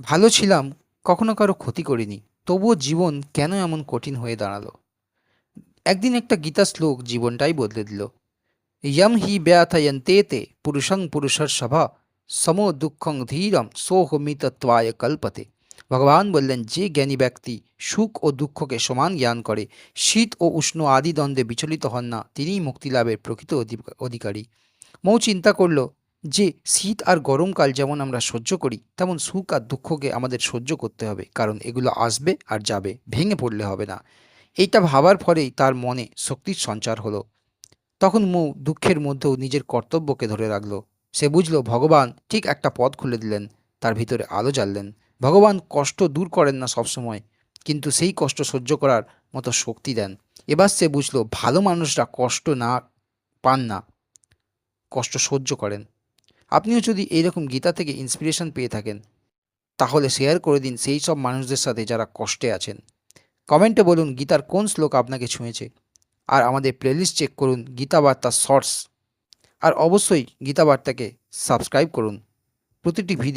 ভালো ছিলাম, কখনো কারও ক্ষতি করিনি। তবুও জীবন কেন এমন কঠিন হয়ে দাঁড়াল? একদিন একটা গীতা শ্লোক জীবনটাই বদলে দিল। ইয়ম হি ব্যথায়ন্তে তে পুরুষং পুরুষর সভা সম দুঃখং ধীরম সোহমিতত্বায় কল্পতে। ভগবান বললেন, যে জ্ঞানী ব্যক্তি সুখ ও দুঃখকে সমান জ্ঞান করে, শীত ও উষ্ণ আদি দ্বন্দ্বে বিচলিত হন না, তিনিই মুক্তিলাভের প্রকৃত অধি- অধিকারী। মৌ চিন্তা করল যে শীত আর গরমকাল যেমন আমরা সহ্য করি, তেমন সুখ আর দুঃখকে আমাদের সহ্য করতে হবে, কারণ এগুলো আসবে আর যাবে, ভেঙে পড়লে হবে না। এইটা ভাবার ফলেই তার মনে শক্তির সঞ্চার হলো। তখন মৌ দুঃখের মধ্যেও নিজের কর্তব্যকে ধরে রাখল। সে বুঝলো, ভগবান ঠিক একটা পথ খুলে দিলেন, তার ভিতরে আলো জ্বাললেন। ভগবান কষ্ট দূর করেন না সবসময়, কিন্তু সেই কষ্ট সহ্য করার মতো শক্তি দেন। এবার সে বুঝলো, ভালো মানুষরা কষ্ট না, পান না, কষ্ট সহ্য করেন। আপনিও যদি এইরকম গীতা থেকে ইন্সপিরেশন পেয়ে থাকেন, তাহলে শেয়ার করে দিন সেই সব মানুষদের সাথে যারা কষ্টে আছেন। কমেন্টে বলুন গীতার কোন শ্লোক আপনাকে ছুঁয়েছে, আর আমাদের প্লেলিস্ট চেক করুন গীতা বার্তা শর্টস আর অবশ্যই গীতা বার্তাকে সাবস্ক্রাইব করুন। প্রতিটি ভিডিও